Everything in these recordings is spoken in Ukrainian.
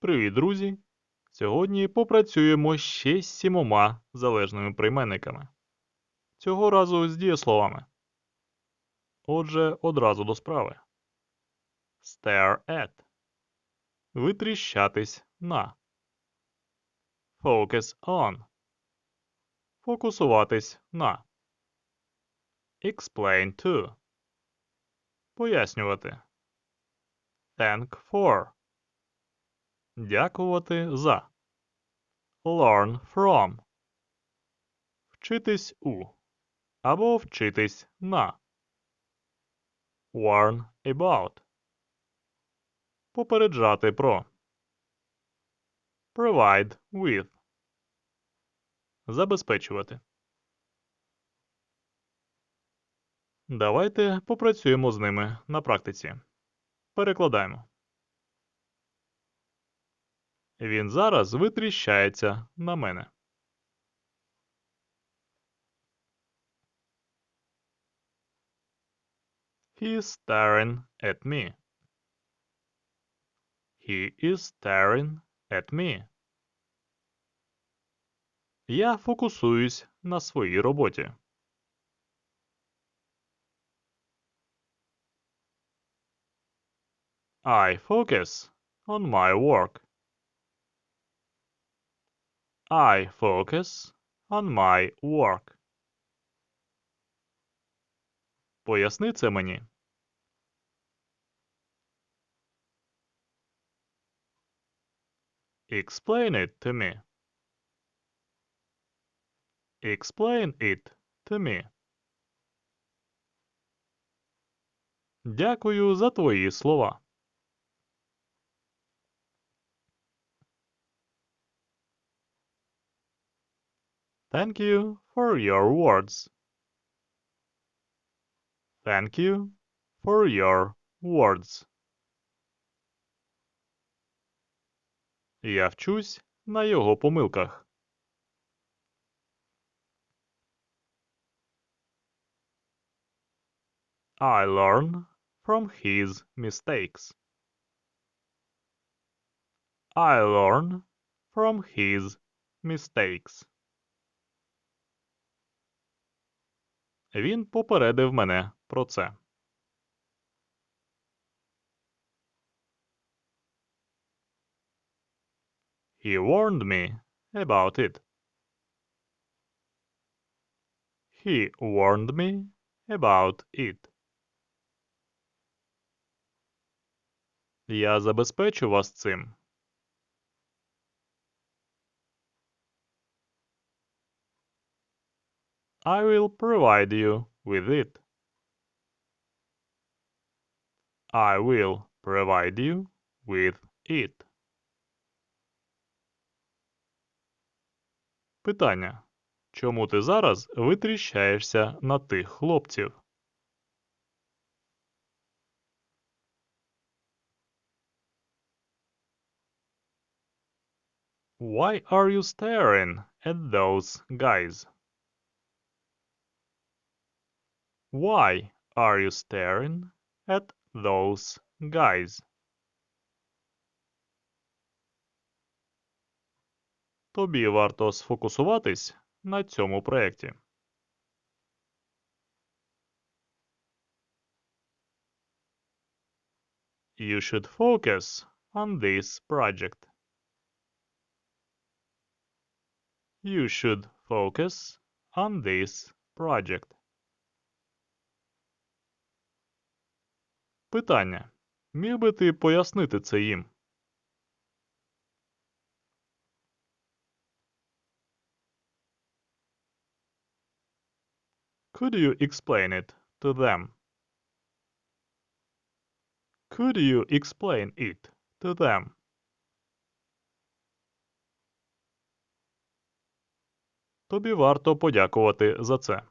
Привіт, друзі! Сьогодні попрацюємо ще з сімома залежними прийменниками. Цього разу з дієсловами. Отже, одразу до справи. Stare at. Витріщатись на. Focus on. Фокусуватись на. Explain to. Пояснювати. Thank for. Дякувати за. Learn from. Вчитись у. Або вчитись на. Warn about. Попереджати про. Provide with. Забезпечувати. Давайте попрацюємо з ними на практиці. Перекладаємо. Він зараз витріщається на мене. He's staring at me. He is staring at me. Я фокусуюсь на своїй роботі. I focus on my work. I focus on my work. Поясни це мені. Explain it to me. Explain it to me. Дякую за твої слова. Thank you for your words. Thank you for your words. Я вчусь на його помилках. I learn from his mistakes. I learn from his mistakes. Він попередив мене про це. He warned me about it. He warned me about it. Я забезпечу вас цим. I will provide you with it. I will provide you with it. Питання. Чому ти зараз витріщаєшся на тих хлопців? Why are you staring at those guys? Why are you staring at those guys? Тобі варто сфокусуватись на цьому проєкті. You should focus on this project. You should focus on this project. Питання. Міг би ти пояснити це їм? Could you explain it to them? Could you explain it to them? Тобі варто подякувати за це.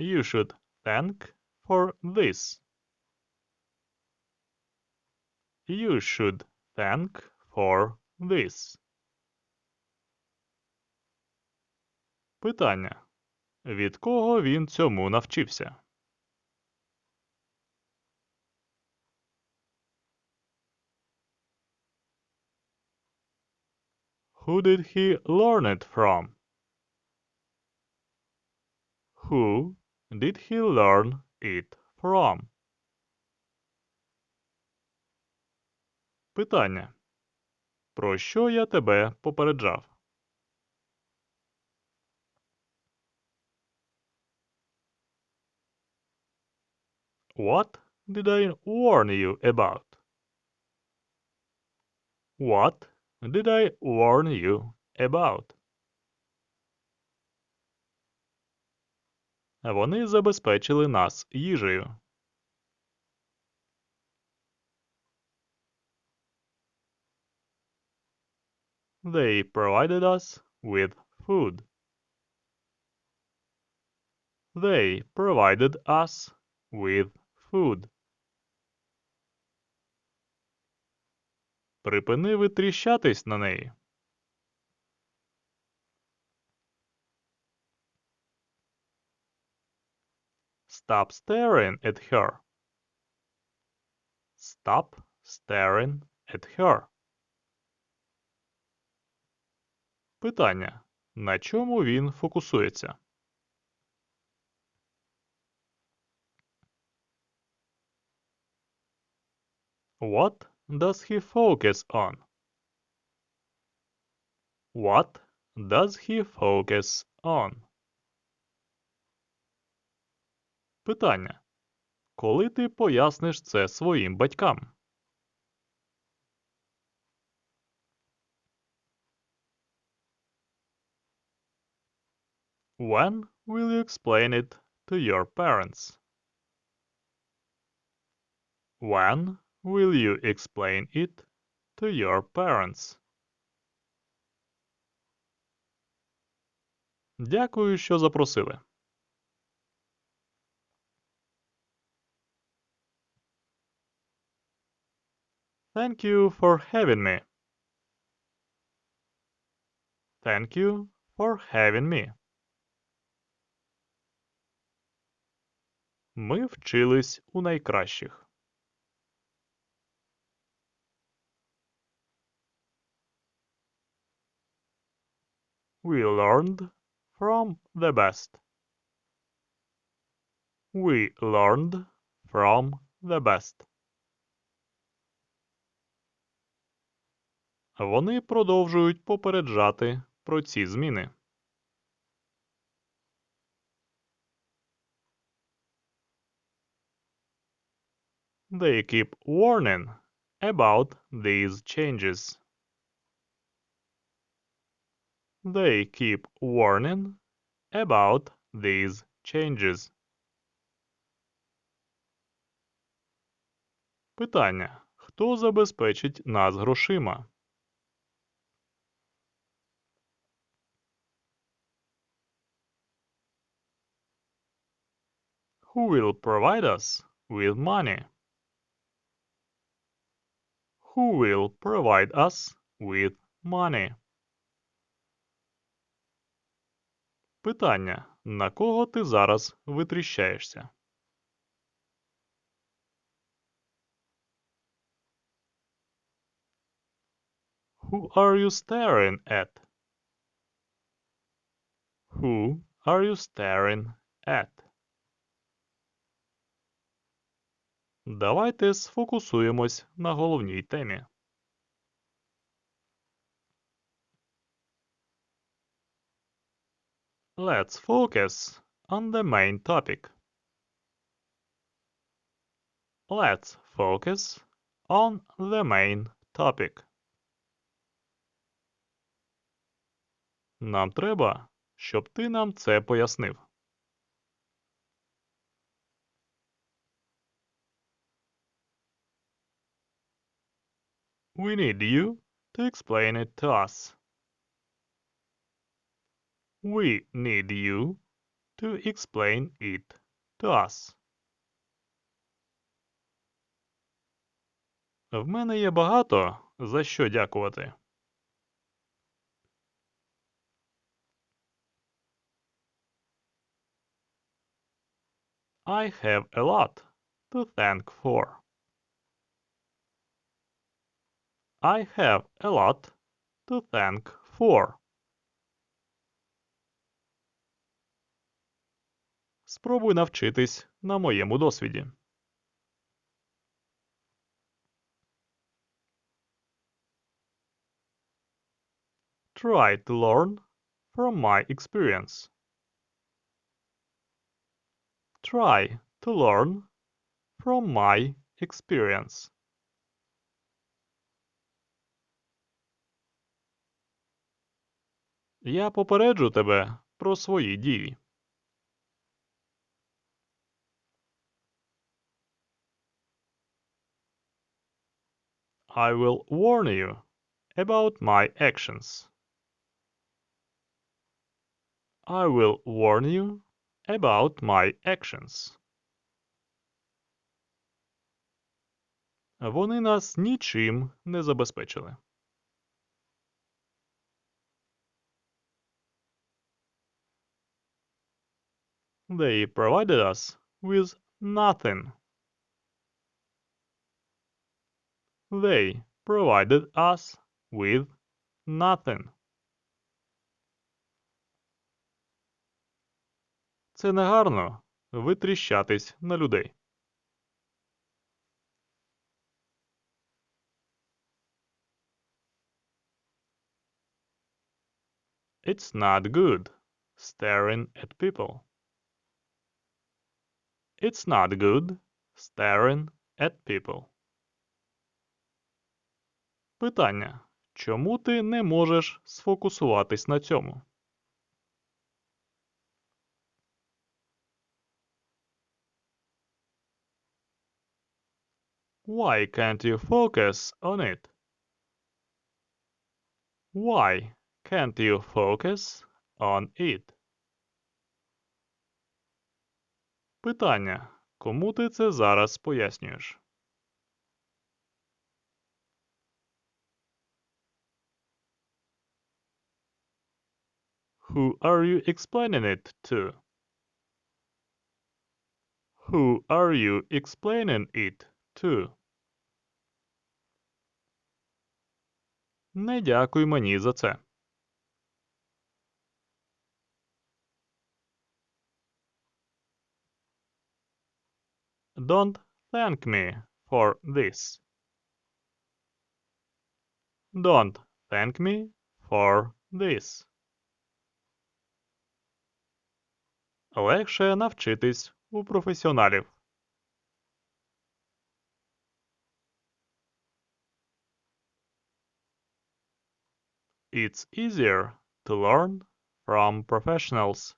You should thank for this. You should thank for this. Питання. Від кого він цьому навчився? Who did he learn it from? Who did he learn it from? Питання. Про що я тебе попереджав? What did I warn you about? What did I warn you about? Вони забезпечили нас їжею. They provided us with food. They provided us with food. Припини витріщатись на неї. Stop staring at her. Stop staring at her. Питання. На чому він фокусується? What does he focus on? What does he focus on? Питання. Коли ти поясниш це своїм батькам? When will you explain it to your parents? When will you explain it to your parents? Дякую, що запросили. Thank you for having me. Thank you for having me. Ми вчились у найкращих. We learned from the best. We learned from the best. Вони продовжують попереджати про ці зміни. They keep warning about these changes. They keep warning about these changes. Питання. Хто забезпечить нас грошима? Who will provide us with money? Who will provide us with money? Питання. На кого ти зараз витріщаєшся? Who are you staring at? Who are you staring at? Давайте сфокусуємось на головній темі. Let's focus on the main topic. Let's focus on the main topic. Нам треба, щоб ти нам це пояснив. We need you to explain it to us. We need you to explain it to us. В мене є багато за що дякувати. I have a lot to thank for. I have a lot to thank for. Спробуй навчитись на моєму досвіді. Try to learn from my experience. Try to learn from my experience. Я попереджу тебе про свої дії. I will warn you about my actions. I will warn you about my actions. Вони нас нічим не забезпечили. They provided us with nothing. They provided us with nothing. Це негарно витріщатись на людей. It's not good staring at people. It's not good staring at people. Питання. Чому ти не можеш сфокусуватись на цьому? Why can't you focus on it? Why can't you focus on it? Питання. Кому ти це зараз пояснюєш? Who are you explaining it to? Who are you explaining it to? Не дякуй мені за це. Don't thank me for this. Don't thank me for this. Легше навчитись у професіоналів. It's easier to learn from professionals.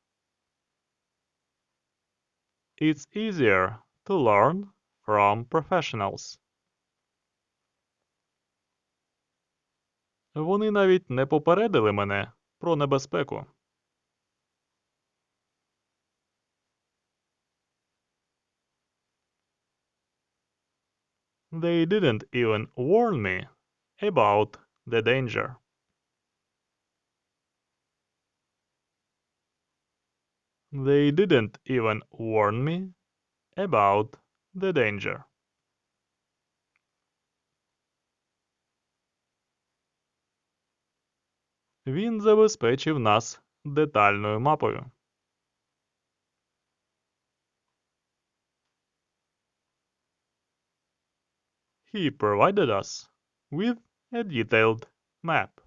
It's easier to learn from professionals. Вони навіть не попередили мене про небезпеку. They didn't even warn me about the danger. They didn't even warn me about the danger. Він забезпечив нас детальною мапою. He provided us with a detailed map.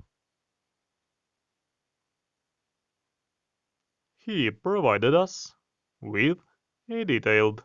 He provided us with a detailed